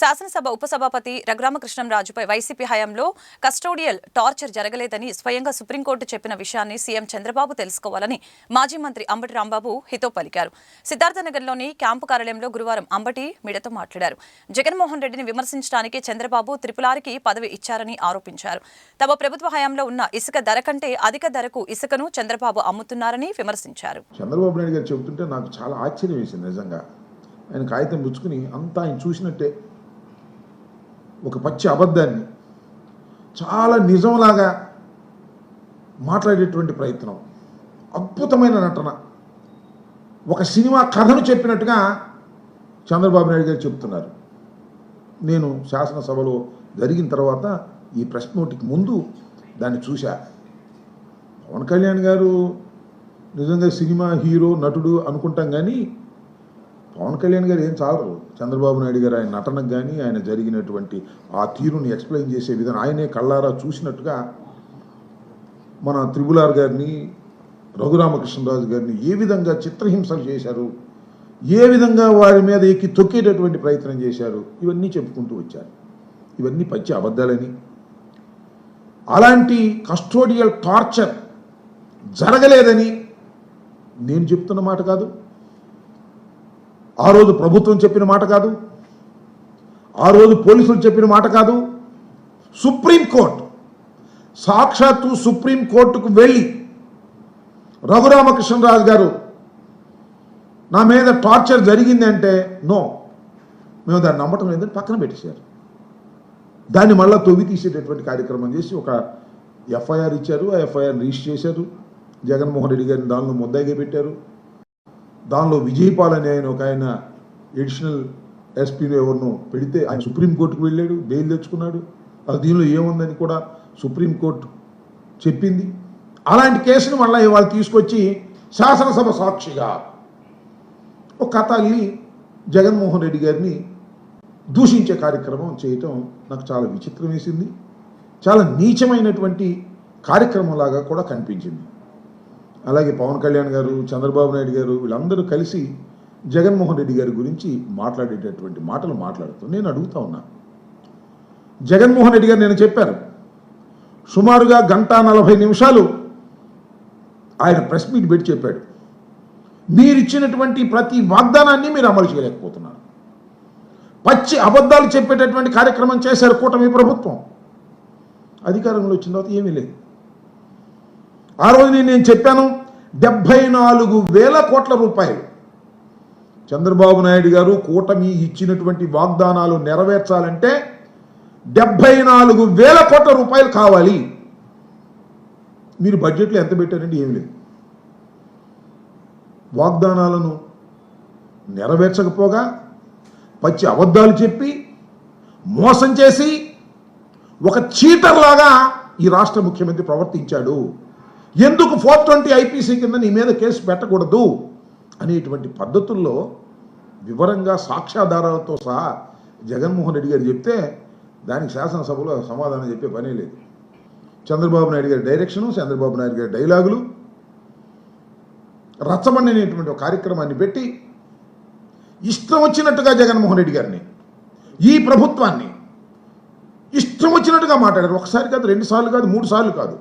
శాసనసభ ఉపసభాపతి రఘురామకృష్ణంరాజుపై వైసీపీ హయాంలో కస్టోడియల్ టార్చర్ జరగలేదని స్వయంగా సుప్రీంకోర్టు చెప్పిన విషయాన్ని సీఎం చంద్రబాబు తెలుసుకోవాలని మాజీ మంత్రి అంబటి రాంబాబు హితో పలికారు. సిద్ధార్థనగర్లోని క్యాంపు కార్యాలయంలో గురువారం అంబటి మీడియాతో మాట్లాడారు. జగన్మోహన్ రెడ్డిని విమర్శించడానికి చంద్రబాబు త్రిపులారికి పదవి ఇచ్చారని ఆరోపించారు. తమ ప్రభుత్వ హయాంలో ఉన్న ఇసుక ధర కంటే అధిక ధరకు ఇసుకను చంద్రబాబు అమ్ముతున్నారని విమర్శించారు. చంద్రబాబు నాయుడు గారు చెబుతుంటే నాకు చాలా ఆశ్చర్యం వేసింది నిజంగా. ఆయన కాగితం పుచ్చుకుని అంతా ఆయన చూసినట్టే ఒక పచ్చి అబద్ధాన్ని. చాలా నిజంలాగా మాట్లాడేటువంటి ప్రయత్నం. అద్భుతమైన నటన. ఒక సినిమా కథను చెప్పినట్టుగా చంద్రబాబు నాయుడు గారు చెప్తున్నారు నేను శాసనసభలో జరిగిన తర్వాత ఈ ప్రెస్ నోటికి ముందు దాన్ని చూశా. పవన్ కళ్యాణ్ గారు నిజంగా సినిమా హీరో నటుడు అనుకుంటాం కానీ పవన్ కళ్యాణ్ గారు ఏం చాలరు? చంద్రబాబు నాయుడు గారు ఆయన నటనకు కానీ ఆయన జరిగినటువంటి ఆ తీరుని ఎక్స్ప్లెయిన్ చేసే విధానం ఆయనే కళ్ళారా చూసినట్టుగా మన త్రిబులార్ గారిని రఘురామకృష్ణరాజు గారిని ఏ విధంగా చిత్రహింసలు చేశారు? ఏ విధంగా వారి మీద ఎక్కి తొక్కేటటువంటి ప్రయత్నం చేశారు? ఇవన్నీ చెప్పుకుంటూ వచ్చారు. ఇవన్నీ పచ్చి అబద్ధాలని. అలాంటి కస్టోడియల్ టార్చర్ జరగలేదని నేను చెప్తున్న మాట కాదు. ఆ రోజు ప్రభుత్వం చెప్పిన మాట కాదు. ఆ రోజు పోలీసులు చెప్పిన మాట కాదు. సుప్రీంకోర్టు సాక్షాత్తు సుప్రీంకోర్టుకు వెళ్ళి రఘురామకృష్ణరాజు గారు నా మీద టార్చర్ జరిగింది అంటే నో. మేము దాన్ని నమ్మటం లేదని పక్కన పెట్టేశారు. దాన్ని మళ్ళీ తొవ్వి తీసేటటువంటి కార్యక్రమం చేసి ఒక ఎఫ్ఐఆర్ ఇచ్చారు. ఆ ఎఫ్ఐఆర్ రిజిస్టర్ చేశారు. జగన్మోహన్ రెడ్డి గారిని దానిలో ముద్దాయిగా పెట్టారు. దానిలో విజయపాల్ అనే ఆయన ఒక ఆయన ఎడిషనల్ ఎస్పీని ఎవరినో పెడితే ఆయన సుప్రీంకోర్టుకు వెళ్ళాడు బెయిల్ తెచ్చుకున్నాడు. అది దీనిలో ఏముందని కూడా సుప్రీంకోర్టు చెప్పింది. అలాంటి కేసును మళ్ళీ ఇవాళ తీసుకొచ్చి శాసనసభ సాక్షిగా ఒక కథ అల్లి జగన్మోహన్ రెడ్డి గారిని దూషించే కార్యక్రమం చేయటం నాకు చాలా విచిత్రం వేసింది. చాలా నీచమైనటువంటి కార్యక్రమం లాగా కూడా కనిపించింది. అలాగే పవన్ కళ్యాణ్ గారు చంద్రబాబు నాయుడు గారు వీళ్ళందరూ కలిసి జగన్మోహన్ రెడ్డి గారి గురించి మాట్లాడేటటువంటి మాటలు మాట్లాడుతూ నేను అడుగుతా ఉన్నా. జగన్మోహన్ రెడ్డి గారు నేను చెప్పారు సుమారుగా గంట నలభై నిమిషాలు ఆయన ప్రెస్ మీట్ పెట్టి చెప్పాడు. మీరు ఇచ్చినటువంటి ప్రతి వాగ్దానాన్ని మీరు అమలు చేయలేకపోతున్నారు. పచ్చి అబద్ధాలు చెప్పేటటువంటి కార్యక్రమం చేశారు కూటమి ప్రభుత్వం. అధికారంలో వచ్చిన తర్వాత ఏమీ లేదు. ఆ రోజు నేను చెప్పాను? డెబ్భై నాలుగు వేల కోట్ల రూపాయలు. చంద్రబాబు నాయుడు గారు కూటమి ఇచ్చినటువంటి వాగ్దానాలు నెరవేర్చాలంటే డెబ్భై నాలుగు వేల కోట్ల రూపాయలు కావాలి. మీరు బడ్జెట్లో ఎంత పెట్టారండి? ఏమి లేదు. వాగ్దానాలను నెరవేర్చకపోగా పచ్చి అబద్ధాలు చెప్పి మోసం చేసి ఒక చీటర్లాగా ఈ రాష్ట్ర ముఖ్యమంత్రి ప్రవర్తించాడు. ఎందుకు ఫోర్ ట్వంటీ ఐపీసీ కింద నీ మీద కేసు పెట్టకూడదు? అనేటువంటి పద్ధతుల్లో వివరంగా సాక్ష్యాధారాలతో సహా జగన్మోహన్ రెడ్డి గారు చెప్తే దానికి శాసనసభలో సమాధానం చెప్పే పనే లేదు. చంద్రబాబు నాయుడు గారి డైరెక్షను చంద్రబాబు నాయుడు గారి డైలాగులు రచ్చబండినటువంటి కార్యక్రమాన్ని పెట్టి ఇష్టం వచ్చినట్టుగా జగన్మోహన్ రెడ్డి గారిని ఈ ప్రభుత్వాన్ని ఇష్టం వచ్చినట్టుగా మాట్లాడారు. ఒకసారి కాదు రెండు సార్లు కాదు మూడు సార్లు కాదు.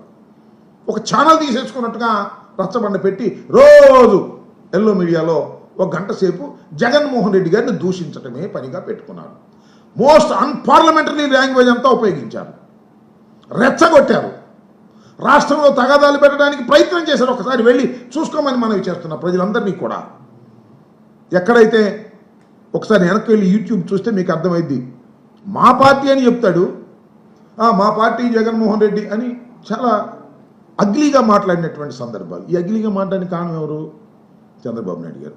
ఒక ఛానల్ తీసేసుకున్నట్టుగా రచ్చబండ పెట్టి రోజు ఎల్లో మీడియాలో ఒక గంట సేపు జగన్మోహన్ రెడ్డి గారిని దూషించటమే పనిగా పెట్టుకున్నారు. మోస్ట్ అన్పార్లమెంటరీ లాంగ్వేజ్ అంతా ఉపయోగించారు. రెచ్చగొట్టారు. రాష్ట్రంలో తగాదాలు పెట్టడానికి ప్రయత్నం చేశారు. ఒకసారి వెళ్ళి చూసుకోమని మనవి చేస్తున్న ప్రజలందరినీ కూడా. ఎక్కడైతే ఒకసారి వెనక్కి వెళ్ళి యూట్యూబ్ చూస్తే మీకు అర్థమైంది మా పార్టీ అని చెప్తాడు. మా పార్టీ జగన్మోహన్ రెడ్డి అని చాలా అగ్లీగా మాట్లాడినటువంటి సందర్భాలు. ఈ అగ్లీగా మాట్లాడిన కారణం ఎవరు? చంద్రబాబు నాయుడు గారు.